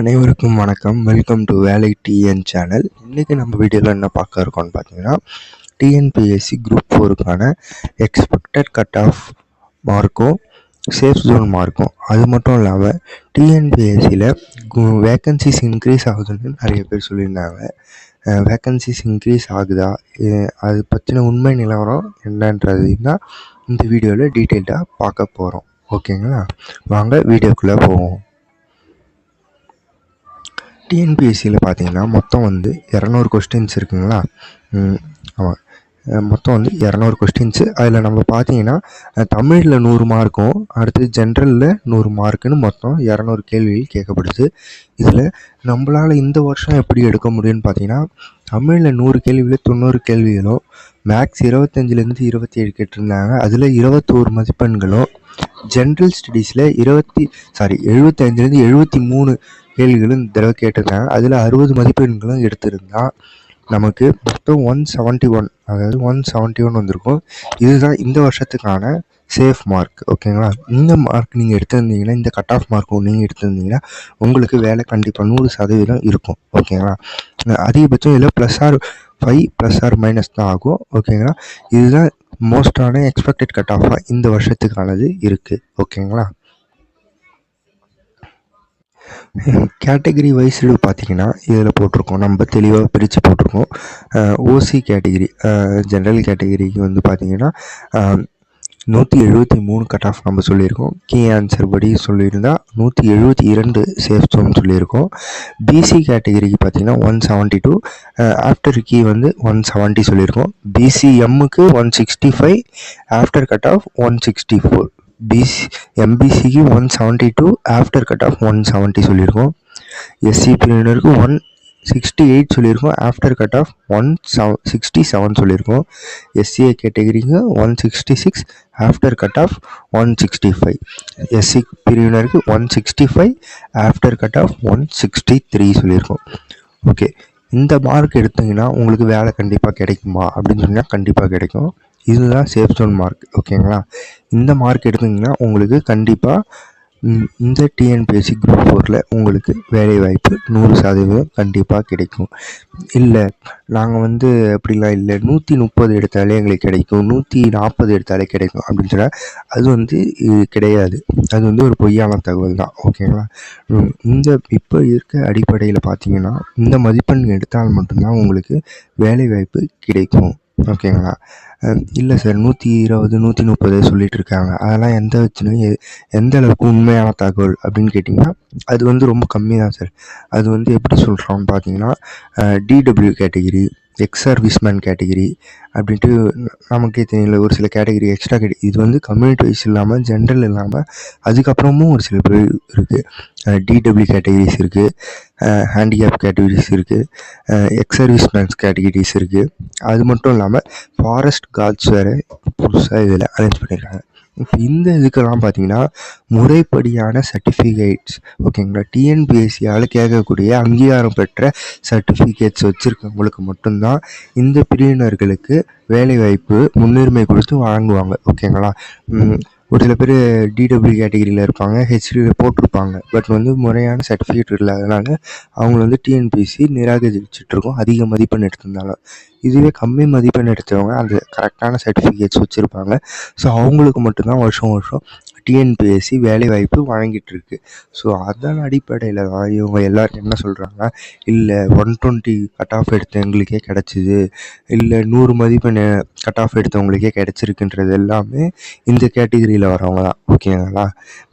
அனைவருக்கும் வணக்கம். Welcome to வேலை டிஎன் சேனல் இன்றைக்கி நம்ம வீடியோவில் என்ன பார்க்க இருக்கோம்னு பார்த்தீங்கன்னா டிஎன்பிஎஸ்சி குரூப் ஃபோருக்கான எக்ஸ்பெக்டட் கட் ஆஃப் மார்க்கும் சேஃப் ஜோன் மார்க்கும் அது மட்டும் இல்லாமல் டிஎன்பிஎஸ்சியில் வேக்கன்சிஸ் இன்க்ரீஸ் ஆகுதுன்னு நிறைய பேர் சொல்லியிருந்தாங்க. வேக்கன்சிஸ் இன்க்ரீஸ் ஆகுதா? அது பற்றின உண்மை நிலவரம் என்னன்றதையும் தான் இந்த வீடியோவில் டீட்டெயில்டாக பார்க்க போகிறோம் ஓகேங்களா வாங்க வீடியோக்குள்ளே போவோம். டிஎன்பிஎஸ்சியில் பார்த்தீங்கன்னா மொத்தம் வந்து இரநூறு கொஸ்டின்ஸ் இருக்குங்களா? ஆமாம் மொத்தம் வந்து இரநூறு கொஸ்டின்ஸு அதில் நம்ம பார்த்தீங்கன்னா தமிழில் நூறு மார்க்கும் அடுத்து ஜென்ரலில் நூறு மார்க்குன்னு மொத்தம் இரநூறு கேள்விகள் கேட்கப்படுது. இதில் நம்மளால் இந்த வருஷம் எப்படி எடுக்க முடியும்னு பார்த்தீங்கன்னா தமிழில் நூறு கேள்வியில் தொண்ணூறு கேள்விகளும் மேக்ஸ் இருபத்தஞ்சிலேருந்து இருபத்தி ஏழு கேட்டிருந்தாங்க. அதில் இருபத்தோரு மதிப்பெண்களும் ஜென்ரல் ஸ்டடீஸில் இருபத்தி சாரி எழுபத்தஞ்சிலேருந்து எழுபத்தி மூணு கேள்விகளும் இந்த தடவை கேட்டிருக்காங்க. அதில் அறுபது மதிப்பெண்களும் எடுத்திருந்தா நமக்கு மொத்தம் ஒன் செவன்ட்டி ஒன் அதாவது ஒன் செவன்ட்டி ஒன் வந்திருக்கும். இதுதான் இந்த வருஷத்துக்கான சேஃப் மார்க் ஓகேங்களா இந்த மார்க் நீங்கள் எடுத்திருந்தீங்கன்னா இந்த கட் ஆஃப் மார்க்கும் நீங்கள் எடுத்திருந்தீங்கன்னா உங்களுக்கு வேலை கண்டிப்பாக நூறு சதவீதம் இருக்கும் ஓகேங்களா அதிகபட்சம் இதில் plus or five plus or minus தான் ஆகும் ஓகேங்களா இதுதான் மோஸ்டான எக்ஸ்பெக்டட் கட் ஆஃபாக இந்த வருஷத்துக்கானது இருக்குது ஓகேங்களா கேட்டகரி வைஸ்டு பார்த்தீங்கன்னா இதில் போட்டிருக்கோம். நம்ம தெளிவாக பிரித்து போட்டிருக்கோம். ஓசி கேட்டகிரி ஜென்ரல் கேட்டகிரிக்கு வந்து பார்த்தீங்கன்னா நூற்றி எழுபத்தி மூணு கட் ஆஃப் நம்ம சொல்லியிருக்கோம். கீ ஆன்சர் படி சொல்லியிருந்தா நூற்றி எழுபத்தி இரண்டு சேஃப் ஜோன் சொல்லியிருக்கோம். பிசி கேட்டகிரிக்கு பார்த்தீங்கன்னா one seventy two after key வந்து ஒன் செவன்ட்டி சொல்லியிருக்கோம். பிசிஎம்முக்கு one sixty five after cut off one sixty four BC எம்பிசிக்கு one seventy two after cut off one seventy சொல்லியிருக்கோம். எஸ்சி பிரிவினருக்கு ஒன் சிக்ஸ்டி எயிட் சொல்லியிருக்கோம் after cut off one seven sixty seven சொல்லியிருக்கோம் SCA கேட்டகரிக்கு one sixty six after cut off one sixty five SC பிரிவினருக்கு one sixty five after cut off one sixty three சொல்லியிருக்கோம். Okay இந்த mark எடுத்தீங்கன்னா உங்களுக்கு வேலை கண்டிப்பாக கிடைக்குமா அப்படின்னு சொன்னால் கண்டிப்பாக கிடைக்கும். இதுதான் சேஃப் ஜோன் மார்க் ஓகேங்களா இந்த மார்க் எடுத்தீங்கன்னா உங்களுக்கு கண்டிப்பாக இந்த டிஎன்பிஎஸ்சி குரூப் ஃபோரில் உங்களுக்கு வேலைவாய்ப்பு நூறு சதவீதம் கண்டிப்பாக கிடைக்கும். இல்லை நாங்கள் வந்து அப்படிலாம் இல்லை. நூற்றி முப்பது எடுத்தாலே எங்களுக்கு கிடைக்கும். நூற்றி நாற்பது எடுத்தாலே கிடைக்கும் அப்படின்னு சொன்னால் அது வந்து இது கிடையாது. அது வந்து ஒரு பொய்யான தகவல் தான் ஓகேங்களா இந்த இப்போ இருக்க அடிப்படையில் பார்த்தீங்கன்னா இந்த மதிப்பெண் எடுத்தால் மட்டும்தான் உங்களுக்கு வேலைவாய்ப்பு கிடைக்கும் ஓகேங்களா இல்லை சார் நூற்றி இருபது நூற்றி முப்பது சொல்லிட்டு இருக்காங்க அதெல்லாம் எந்த வச்சுனும் எந்த அளவுக்கு உண்மையான தகவல் அப்படின்னு கேட்டிங்கன்னா அது வந்து ரொம்ப கம்மி தான் சார் அது வந்து எப்படி சொல்கிறோம்னு பார்த்தீங்கன்னா DW category ex serviceman category அப்படின்ட்டு நமக்கே தெரியல. ஒரு சில கேட்டகிரி எக்ஸ்ட்ரா கேட்டகிரி இது வந்து கம்யூனிட்டி வைஸ் இல்லாமல் ஜென்ரல் இல்லாமல் அதுக்கப்புறமும் ஒரு சில பேர் இருக்குது டிடபிள்யூ கேட்டகிரிஸ் இருக்குது ஹேண்டிகேப் கேட்டகிரிஸ் இருக்குது எக்ஸ் சர்வீஸ்மேன்ஸ் கேட்டகிரிஸ் இருக்குது அது மட்டும் இல்லாமல் ஃபாரஸ்ட் கார்ட்ஸ் வேறு புதுசாக இதில் அரேஞ்ச் பண்ணியிருக்காங்க இப்போ இந்த இதுக்கெல்லாம் பார்த்தீங்கன்னா முறைப்படியான சர்டிஃபிகேட்ஸ் ஓகேங்களா? டிஎன்பிஎஸ்சியால் கேட்கக்கூடிய அங்கீகாரம் பெற்ற சர்டிஃபிகேட்ஸ் வச்சுருக்கவங்களுக்கு மட்டும்தான் இந்த பிரிவினர்களுக்கு வேலைவாய்ப்பு முன்னுரிமை கொடுத்து வழங்குவாங்க ஓகேங்களா? ஒரு சில பேர் டிடபிள்யூ கேட்டகிரியில் இருப்பாங்க ஹெச்டியில் போட்டிருப்பாங்க. பட் வந்து முறையான சர்டிஃபிகேட் இல்லாதனால அவங்க வந்து டிஎன்பிஎஸ்சி நிராகரிச்சிட்ருக்கோம் அதிக மதிப்பெண் எடுத்திருந்தாலும். இதுவே கம்மி மதிப்பெண் எடுத்தவங்க அந்த கரெக்டான சர்டிஃபிகேட்ஸ் வச்சுருப்பாங்க. ஸோ அவங்களுக்கு மட்டும்தான் வருஷம் வருஷம் டிஎன்பிஎஸ்சி வேலைவாய்ப்பு வழங்கிட்டு இருக்கு ஸோ அதன் அடிப்படையில் தான் இவங்க எல்லாரும் என்ன சொல்கிறாங்க இல்லை ஒன் டுவெண்ட்டி கட் ஆஃப் எடுத்தவங்களுக்கே கிடச்சிது. இல்லை நூறு மதிப்பெண் கட் ஆஃப் எடுத்தவங்களுக்கே கிடச்சிருக்குன்றது எல்லாமே இந்த கேட்டகிரியில் வரவங்க தான். ஓகேங்களா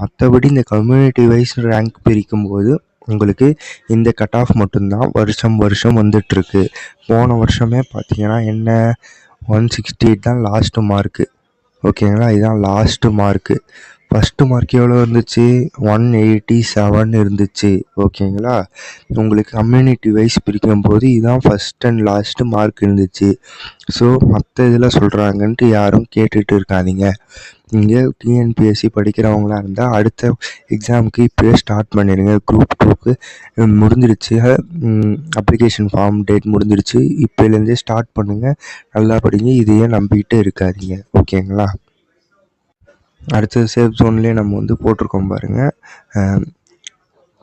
மற்றபடி இந்த கம்யூனிட்டி வைஸ் ரேங்க் பிரிக்கும் போது உங்களுக்கு இந்த கட் ஆஃப் மட்டும்தான் வருஷம் வருஷம் வந்துட்டுருக்கு. போன வருஷமே பார்த்தீங்கன்னா என்ன? ஒன் சிக்ஸ்டி எயிட் தான் லாஸ்ட்டு மார்க்கு ஓகேங்களா இதுதான் லாஸ்ட்டு மார்க்கு ஃபஸ்ட்டு மார்க் எவ்வளோ இருந்துச்சு? ஒன் எயிட்டி செவன் இருந்துச்சு. ஓகேங்களா உங்களுக்கு கம்யூனிட்டி வைஸ் பிரிக்கும் போது இதுதான் ஃபஸ்ட் அண்ட் லாஸ்ட்டு மார்க் இருந்துச்சு. ஸோ மற்ற இதில் சொல்கிறாங்கன்ட்டு யாரும் கேட்டுட்டு இருக்காதீங்க. நீங்கள் டிஎன்பிஎஸ்சி படிக்கிறவங்களா இருந்தால் அடுத்த எக்ஸாமுக்கு இப்போயே ஸ்டார்ட் பண்ணிடுங்க. குரூப் டூக்கு முடிஞ்சிருச்சு. அப்ளிகேஷன் ஃபார்ம் டேட் முடிஞ்சிருச்சு. இப்போலேருந்தே ஸ்டார்ட் பண்ணுங்கள் நல்லா படிங்க. இதையே நம்பிக்கிட்டு இருக்காதீங்க. ஓகேங்களா அடுத்தது சேஃப் ஜோன்லேயே நம்ம வந்து போட்டிருக்கோம் பாருங்கள்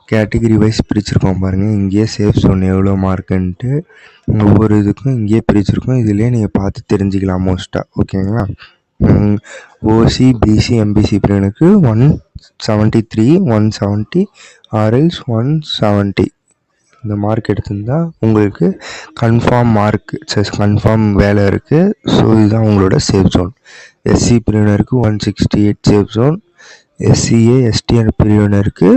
கேட்டகிரி வைஸ் பிரிச்சிருக்கோம் பாருங்கள் இங்கேயே சேஃப் ஜோன் எவ்வளோ மார்க்குன்ட்டு ஒவ்வொரு இதுக்கும் இங்கேயே பிரிச்சிருக்கோம். இதுலேயே நீங்கள் பார்த்து தெரிஞ்சுக்கலாம் மோஸ்ட்டாக ஓகேங்களா OC BC MBC பிரிவினுக்கு one seventy three one seventy ஆர்எல்ஸ் one seventy இந்த மார்க் எடுத்திருந்தா உங்களுக்கு கன்ஃபார்ம் மார்க் சஸ் கன்ஃபார்ம் வேலை இருக்குது ஸோ இதுதான் உங்களோட சேஃப் ஜோன் எஸ்சி பிரிவினருக்கு one sixty eight safe zone SCA STN பிரிவினருக்கு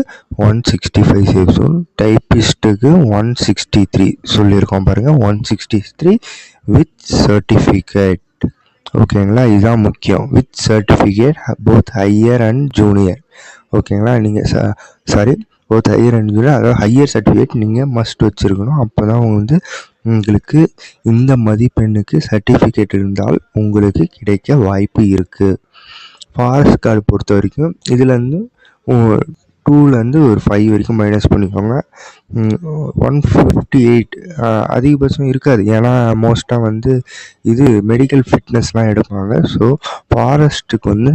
one sixty five safe zone டைப்பிஸ்ட்டுக்கு one sixty three சொல்லியிருக்கோம் பாருங்கள் one sixty three with certificate ஓகேங்களா இதுதான் முக்கியம். With certificate both higher and junior ஓகேங்களா நீங்கள் ச சாரி போத் ஹையர் அண்ட் அதாவது ஹையர் சர்டிஃபிகேட் நீங்கள் மஸ்ட் வச்சுருக்கணும். அப்போ தான் வந்து உங்களுக்கு இந்த மதிப்பெண்ணுக்கு சர்டிஃபிகேட் இருந்தால் உங்களுக்கு கிடைக்க வாய்ப்பு இருக்குது ஃபாரஸ்ட் கார்டு பொறுத்த வரைக்கும் இதுலேருந்து டூலேருந்து ஒரு ஃபைவ் வரைக்கும் மைனஸ் பண்ணிக்கோங்க. ஒன் ஃபிஃப்டி எயிட் அதிகபட்சம் இருக்காது. ஏன்னா மோஸ்ட்டாக வந்து இது மெடிக்கல் ஃபிட்னஸ்லாம் எடுப்பாங்க. ஸோ ஃபாரஸ்ட்டுக்கு வந்து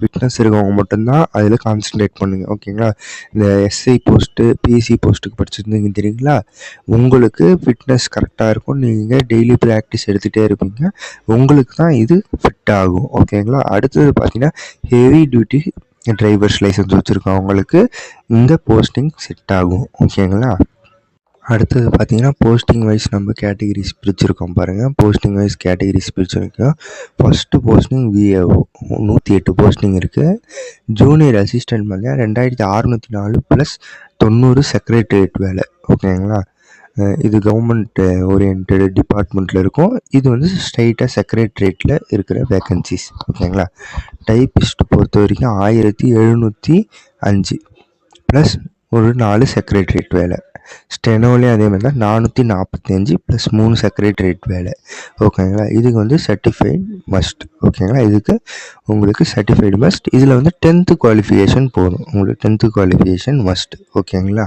ஃபிட்னஸ் இருக்கவங்க மட்டும்தான் அதில் கான்சன்ட்ரேட் பண்ணுங்கள் ஓகேங்களா இந்த எஸ்ஐ போஸ்ட்டு பிஎஸ்சி போஸ்ட்டுக்கு படிச்சிருந்தீங்க தெரியுங்களா? உங்களுக்கு ஃபிட்னஸ் கரெக்டாக இருக்கும். நீங்கள் டெய்லி ப்ராக்டிஸ் எடுத்துகிட்டே இருப்பீங்க. உங்களுக்கு தான் இது ஃபிட் ஆகும். ஓகேங்களா அடுத்தது பார்த்தீங்கன்னா ஹெவி டியூட்டி டிரைவர்ஸ் லைசன்ஸ் வச்சுருக்கவங்களுக்கு இந்த போஸ்டிங் செட் ஆகும். ஓகேங்களா அடுத்தது பார்த்தீங்கன்னா போஸ்டிங் வைஸ் நம்ம கேட்டகிரிஸ் பிரிச்சுருக்கோம் பாருங்கள் போஸ்டிங் வைஸ் கேட்டகிரிஸ் பிரிச்சுருக்கோம். ஃபஸ்ட்டு போஸ்டிங் விஏஓ நூற்றி எட்டு போஸ்டிங் இருக்குது ஜூனியர் அசிஸ்டன்ட் பார்த்தீங்கன்னா ரெண்டாயிரத்தி அறநூற்றி நாலு ப்ளஸ் தொண்ணூறு செக்ரட்டரியேட் வேலை. ஓகேங்களா இது கவர்மெண்ட் ஓரியன்ட் டிபார்ட்மெண்ட்டில் இருக்கும். இது வந்து ஸ்ட்ரைட்டாக செக்ரட்ரேட்டில் இருக்கிற வேக்கன்சிஸ் ஓகேங்களா? டைப்பிஸ்ட் பொறுத்த வரைக்கும் ஆயிரத்தி எழுநூற்றி அஞ்சு. ப்ளஸ் ஒரு நாலு செக்ரட்ரேட் வேலை. ஸ்டெனோலேயும் அதே மாதிரி தான் நானூற்றி நாற்பத்தஞ்சு ப்ளஸ் மூணு செக்ரட்டரியேட் வேலை. ஓகேங்களா? இதுக்கு வந்து சர்டிஃபைட் மஸ்ட் ஓகேங்களா? இதுக்கு உங்களுக்கு சர்டிஃபைடு மஸ்ட் இதில் வந்து டென்த்து குவாலிஃபிகேஷன் போதும். உங்களுக்கு டென்த்து குவாலிஃபிகேஷன் மஸ்ட் ஓகேங்களா?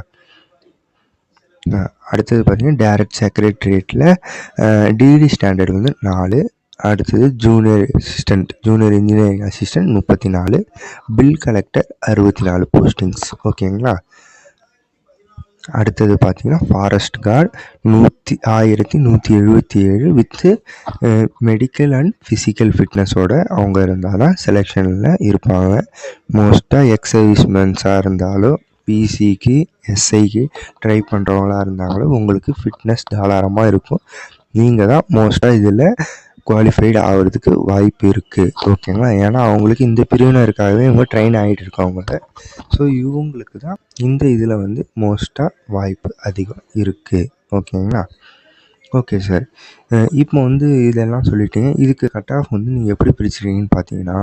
அடுத்தது பார்த்தீங்கன்னா டேரக்ட் செக்ரட்டரியேட்டில் டிகிரி ஸ்டாண்டர்ட் வந்து நாலு அடுத்தது junior assistant junior engineering assistant முப்பத்தி நாலு பில் கலெக்டர் அறுபத்தி நாலு போஸ்டிங்ஸ் ஓகேங்களா அடுத்தது பார்த்தீங்கன்னா ஃபாரஸ்ட் கார்டு நூற்றி ஆயிரத்தி நூற்றி எழுபத்தி ஏழு வித்து மெடிக்கல் அண்ட் ஃபிசிக்கல் ஃபிட்னஸோட அவங்க இருந்தால் தான் செலெக்ஷனில் இருப்பாங்க. மோஸ்ட்டாக எக்ஸ் இருந்தாலும் பிசிக்கு எஸ்ஐக்கு ட்ரை பண்ணுறவங்களா இருந்தாலும் உங்களுக்கு ஃபிட்னஸ் தாராளமாக இருக்கும். நீங்கள் தான் மோஸ்ட்டாக இதில் குவாலிஃபைடு ஆகிறதுக்கு வாய்ப்பு இருக்குது ஓகேங்களா ஏன்னா அவங்களுக்கு இந்த பிரிவினருக்காகவே இவங்க ட்ரெயின் ஆகிட்டு இருக்காங்க ஸோ இவங்களுக்கு தான் இந்த இதில் வந்து மோஸ்ட்டாக வாய்ப்பு அதிகம் இருக்குது ஓகேங்களா ஓகே சார் இப்போ வந்து இதெல்லாம் சொல்லிட்டீங்க இதுக்கு கட் ஆஃப் வந்து நீங்கள் எப்படி பிரிச்சுருக்கீங்கன்னு பார்த்தீங்கன்னா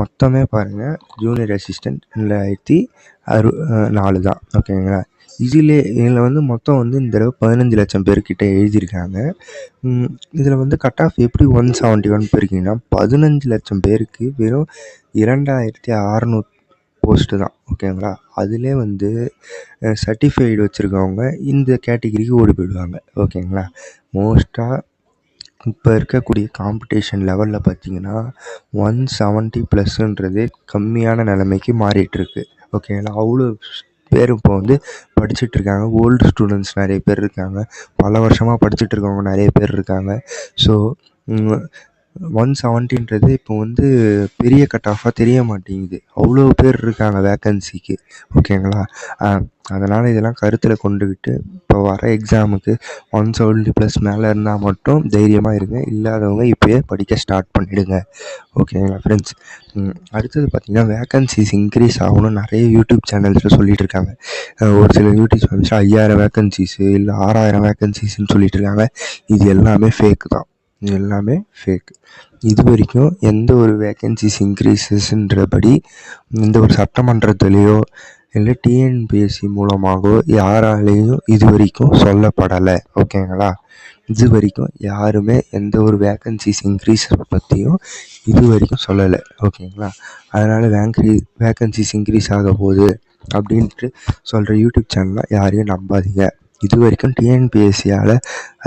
மொத்தமே பாருங்கள் ஜூனியர் அசிஸ்டன்ட் ரெண்டாயிரத்தி அறு நாலு தான். ஓகேங்களா இதில் இதில் வந்து மொத்தம் வந்து இந்த தடவை பதினஞ்சு லட்சம் பேர்கிட்ட எழுதியிருக்காங்க. இதில் வந்து கட் ஆஃப் எப்படி ஒன் செவன்ட்டி ஒன் போயிருக்கீங்கன்னா பதினஞ்சு லட்சம் பேருக்கு வெறும் இரண்டாயிரத்தி அறநூத் போஸ்ட்டு தான் ஓகேங்களா அதிலே வந்து சர்டிஃபைடு வச்சுருக்கவங்க இந்த கேட்டகிரிக்கு ஓடி போயிடுவாங்க ஓகேங்களா மோஸ்ட்டாக இப்போ இருக்கக்கூடிய காம்படிஷன் லெவலில் பார்த்தீங்கன்னா ஒன் செவன்ட்டி ப்ளஸ்ன்றது கம்மியான நிலைமைக்கு மாறிட்டுருக்கு ஓகேங்களா அவ்வளோ பேர் இப்போ வந்து படிச்சுட்டு இருக்காங்க. ஓல்டு ஸ்டூடெண்ட்ஸ் நிறைய பேர் இருக்காங்க. பல வருஷமாக படிச்சுட்டு இருக்கவங்க நிறைய பேர் இருக்காங்க. ஸோ ஒன் செவன்ட்டின்றது இப்போ வந்து பெரிய கட் ஆஃபாக தெரிய மாட்டேங்குது அவ்வளோ பேர் இருக்காங்க வேக்கன்சிக்கு ஓகேங்களா? அதனால் இதெல்லாம் கருத்தில் கொண்டுக்கிட்டு இப்போ வர எக்ஸாமுக்கு ஒன் செவன்ட்டி ப்ளஸ் மேலே இருந்தால் மட்டும் தைரியமாக இருங்க. இல்லாதவங்க இப்போயே படிக்க ஸ்டார்ட் பண்ணிவிடுங்க ஓகேங்களா ஃப்ரெண்ட்ஸ் அடுத்தது பார்த்திங்கன்னா வேக்கன்சிஸ் இன்க்ரீஸ் ஆகணும் நிறைய யூடியூப் சேனல்ஸில் சொல்லிகிட்டு இருக்காங்க. ஒரு சில யூடியூப் சேனல்ஸ் ஐயாயிரம் வேக்கன்சிஸு இல்லை ஆறாயிரம் வேக்கன்சிஸ்ன்னு சொல்லிகிட்டு இருக்காங்க. இது எல்லாமே ஃபேக்கு தான். இது எல்லாமே ஃபேக் இது வரைக்கும் எந்த ஒரு வேக்கன்சிஸ் இன்க்ரீசஸ்ன்றபடி எந்த ஒரு சட்டமன்றத்துலேயோ இல்லை டிஎன்பிஎஸ்சி மூலமாகவோ யாராலேயும் இது வரைக்கும் சொல்லப்படலை. ஓகேங்களா இது வரைக்கும் யாருமே எந்த ஒரு வேக்கன்சிஸ் இன்க்ரீஸ் பற்றியும் இது வரைக்கும் சொல்லலை. ஓகேங்களா அதனால் வேங்கி வேக்கன்சிஸ் இன்க்ரீஸ் ஆக போகுது அப்படின்ட்டு சொல்கிற யூடியூப் சேனலில் யாரையும் நம்பாதீங்க. இது வரைக்கும் டிஎன்பிஎஸ்சியால்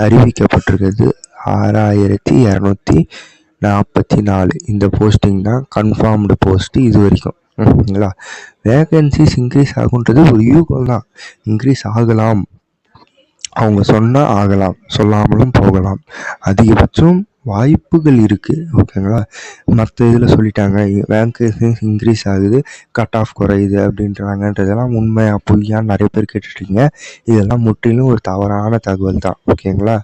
அறிவிக்கப்பட்டிருக்கிறது ஆறாயிரத்தி இரநூத்தி நாற்பத்தி நாலு. இந்த போஸ்டிங் தான் கன்ஃபார்ம்டு போஸ்ட்டு இது வரைக்கும். ஓகேங்களா வேகன்சிஸ் இன்க்ரீஸ் ஆகுன்றது ஒரு யூகம் தான். இன்க்ரீஸ் ஆகலாம். அவங்க சொன்னால் ஆகலாம். சொல்லாமலும் போகலாம். அதிகபட்சம் வாய்ப்புகள் இருக்குது ஓகேங்களா மற்ற இதில் சொல்லிட்டாங்க வேகன்சிஸ் இன்க்ரீஸ் ஆகுது கட் ஆஃப் குறையுது அப்படின்றாங்கன்றதெல்லாம் உண்மையாக பொய்யான்னு நிறைய பேர் கேட்டுட்ருக்கீங்க இதெல்லாம் முற்றிலும் ஒரு தவறான தகவல் தான் ஓகேங்களா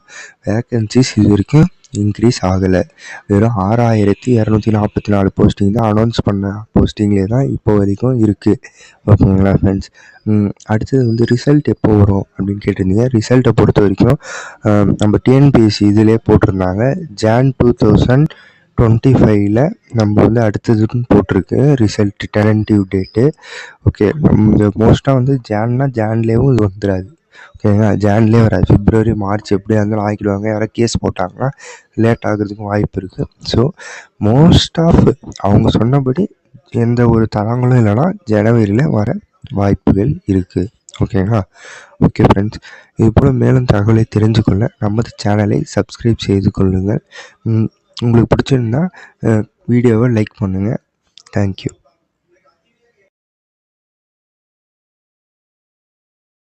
வேக்கன்சிஸ் இது வரைக்கும் இன்க்ரீஸ் ஆகலை. வெறும் ஆறாயிரத்தி இரநூத்தி நாற்பத்தி நாலு போஸ்டிங் தான் அனௌன்ஸ் பண்ண போஸ்டிங்லே தான் இப்போ வரைக்கும் இருக்குது ஓகேங்களா ஃப்ரெண்ட்ஸ் அடுத்தது வந்து ரிசல்ட் எப்போ வரும் அப்படின்னு கேட்டிருந்தீங்க. ரிசல்ட்டை பொறுத்த வரைக்கும் நம்ம டிஎன்பிஎஸ்சி இதிலே போட்டிருந்தாங்க. ஜான் டூ தௌசண்ட் டுவெண்ட்டி ஃபைவ்ல நம்ம வந்து அடுத்ததுன்னு போட்டிருக்கு ரிசல்ட் டெனன்டிவ் டேட்டு ஓகே மோஸ்ட்டாக வந்து ஜான்னா ஜான்லேயும் இது வந்துடாது. ஓகேங்களா ஜான்லேயே வராது பிப்ரவரி மார்ச் எப்படியா இருந்தாலும் ஆக்கிடுவாங்க. யாராவது கேஸ் போட்டாங்கன்னா லேட் ஆகிறதுக்கும் வாய்ப்பு இருக்குது ஸோ மோஸ்ட் ஆஃப் அவங்க சொன்னபடி எந்த ஒரு தரங்களும் இல்லைன்னா ஜனவரியில் வர வாய்ப்புகள் இருக்குது ஓகேங்களா ஓகே ஃப்ரெண்ட்ஸ் இது போல் மேலும் தகவலை தெரிஞ்சுக்கொள்ள நமது சேனலை சப்ஸ்கிரைப் செய்து கொள்ளுங்கள். உங்களுக்கு பிடிச்சிருந்தா வீடியோவை லைக் பண்ணுங்கள் தேங்க்யூ